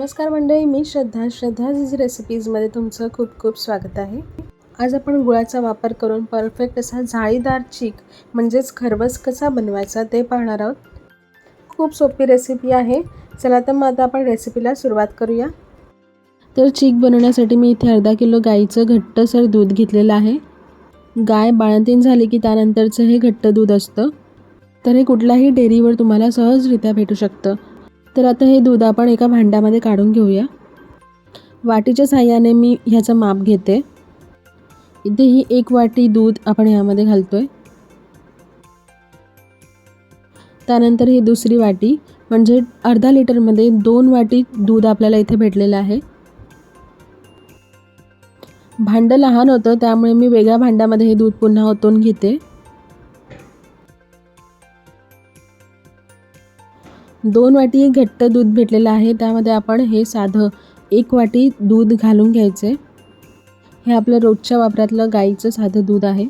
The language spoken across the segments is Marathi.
नमस्कार मंडळी मी श्रद्धा. श्रद्धाजीज रेसिपीजमध्ये तुमचं खूप खूप स्वागत आहे. आज आपण गुळाचा वापर करून परफेक्ट असा जाळीदार चीक म्हणजेच खरबस कसा बनवायचा ते पाहणार आहोत. खूप सोपी रेसिपी आहे. चला तर मग आता आपण रेसिपीला सुरुवात करूया. तर चीक बनवण्यासाठी मी इथे अर्धा किलो गाईचं घट्टसर दूध घेतलेलं आहे. गाय बाळंतीण झाली की त्यानंतरचं हे घट्ट दूध असतं. तर हे कुठल्याही डेअरीवर तुम्हाला सहजरित्या भेटू शकतं. तर आता हे दूध आपण एका भांड्यामध्ये काढून घेऊया. वाटीच्या साह्याने मी ह्याचं माप घेते. इथे ही एक वाटी दूध आपण ह्यामध्ये घालतो आहे त्यानंतर ही दुसरी वाटी म्हणजे अर्धा लिटरमध्ये दोन वाटी दूध आपल्याला इथे भेटलेलं आहे. भांडं लहान होतं त्यामुळे मी वेगळ्या भांड्यामध्ये हे दूध पुन्हा ओतून घेते. दोन वाटी घट्ट दूध भेटलेलं आहे. त्यामध्ये आपण हे साधं एक वाटी दूध घालून घ्यायचे. हे आपलं रोजच्या वापरातलं गाईचं साधं दूध आहे.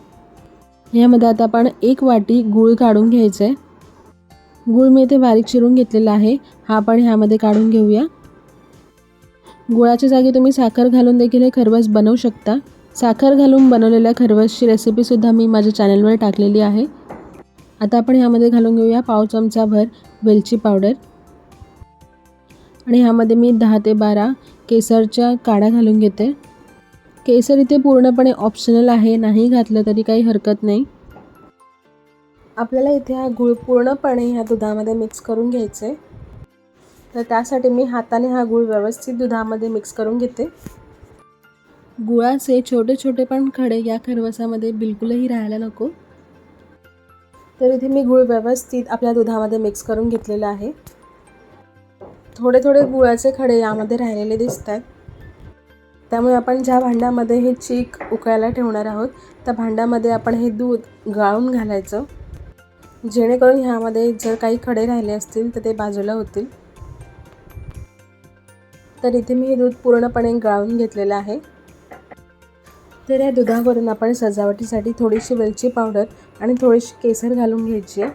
यामध्ये आता आपण एक वाटी गूळ काढून घ्यायचं. आहे गूळ मी इथे बारीक चिरून घेतलेला आहे. हा आपण ह्यामध्ये काढून घेऊया. गुळाच्या जागी तुम्ही साखर घालून देखील हे खरवस बनवू शकता. साखर घालून बनवलेल्या खरवसची रेसिपीसुद्धा मी माझ्या चॅनलवर टाकलेली आहे. आता आपण ह्यामध्ये घालून घेऊया पाव चमचाभर वेलची पावडर. आणि ह्यामध्ये मी दहा ते बारा केसरच्या काड्या घालून घेते. केसर इथे पूर्णपणे ऑप्शनल आहे नाही घातलं तरी काही हरकत नाही. आपल्याला इथे हा गूळ पूर्णपणे ह्या दुधामध्ये मिक्स करून घ्यायचं. आहे तर त्यासाठी मी हाताने हा गूळ व्यवस्थित दुधामध्ये मिक्स करून घेते. गुळाचे छोटे छोटे पण खडे या खरवसामध्ये बिलकुलही राहायला नको. तर इथे मी गूळ व्यवस्थित आपल्या दुधामध्ये मिक्स करून घेतलेलं आहे. थोडे थोडे गुळाचे खडे यामध्ये राहिलेले दिसत आहेत त्यामुळे आपण ज्या भांड्यामध्ये हे चीक उकळायला ठेवणार आहोत त्या भांड्यामध्ये आपण हे दूध गाळून घालायचं. जेणेकरून ह्यामध्ये जर काही खडे राहिले असतील तर ते बाजूला होतील. तर इथे मी हे दूध पूर्णपणे गाळून घेतलेलं आहे. तर या दुधावरून आपण सजावटीसाठी थोडीशी वेलची पावडर आणि थोडीशी केसर घालून घ्यायची आहे.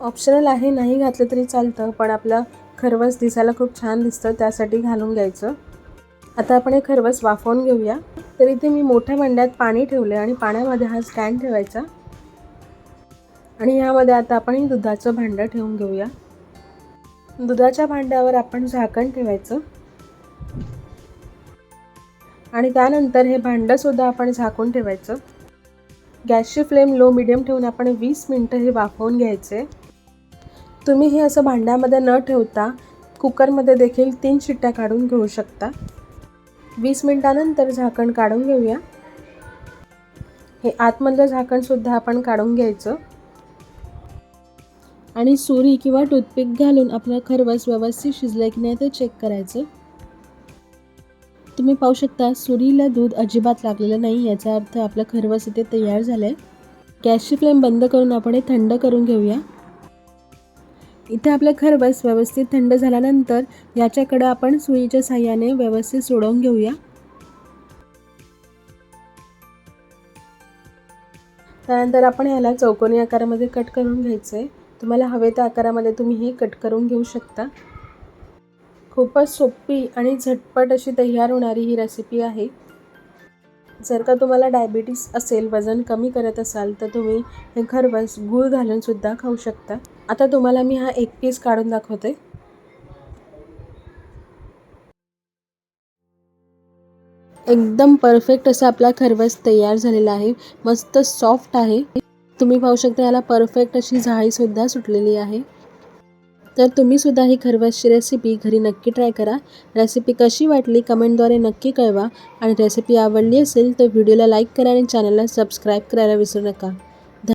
ऑप्शनल आहे नाही घातलं तरी चालतं पण आपलं खरवस दिसायला खूप छान दिसतं त्यासाठी घालून घ्यायचं. आता आपण हे खरवस वाफवून घेऊया. तर इथे मी मोठ्या भांड्यात पाणी ठेवले आणि पाण्यामध्ये हा स्टँड ठेवायचा. आणि ह्यामध्ये आता आपण हे दुधाचं भांडं ठेवून घेऊया. दुधाच्या भांड्यावर आपण झाकण ठेवायचं. आणि त्यानंतर हे भांडंसुद्धा आपण झाकून ठेवायचं. गॅसची फ्लेम लो मिडियम ठेवून आपण वीस मिनटं हे वाफवून घ्यायचे. तुम्ही हे असं भांड्यामध्ये न ठेवता कुकरमध्ये देखील तीन शिट्ट्या काढून घेऊ शकता. वीस मिनटानंतर झाकण काढून घेऊया. हे आतमधलं झाकणसुद्धा आपण काढून घ्यायचं. आणि सुरी किंवा टूथपिक घालून आपलं खरवस व्यवस्थित शिजलं की नाही ते चेक करायचं. तुम्ही पाहू शकता सुरीला दूध अजिबात लागलेलं नाही याचा अर्थ आपलं खरवस इथे तयार झालं आहे गॅसची फ्लेम बंद करून आपण हे थंड करून घेऊया. इथे आपलं खरवस व्यवस्थित थंड झाल्यानंतर याच्याकडं आपण सुईच्या साह्याने व्यवस्थित सोडवून घेऊया. त्यानंतर आपण याला चौकोनी आकारामध्ये कट करून घ्यायचं आहे तुम्हाला हवे त्या आकारामध्ये तुम्ही हे कट करून घेऊ शकता. खूपच सोपी आणि झटपट अशी तयार होणारी ही रेसिपी आहे. जर का तुम्हाला डायबिटीस असेल वजन कमी करत असाल तर तुम्ही हे खरवस गूळ घालूनसुद्धा खाऊ शकता. आता तुम्हाला मी हा एक पीस काढून दाखवते. एकदम परफेक्ट असा आपला खरवस तयार झालेला आहे. मस्त सॉफ्ट आहे. तुम्ही पाहू शकता याला परफेक्ट अशी जाळीसुद्धा सुटलेली आहे. तर तुम्हीसुद्धा ही खरवसची रेसिपी घरी नक्की ट्राय करा. रेसिपी कशी वाटली कमेंटद्वारे नक्की कळवा. आणि रेसिपी आवडली असेल तर व्हिडिओला लाईक करा आणि चॅनलला सबस्क्राईब करायला विसरू नका.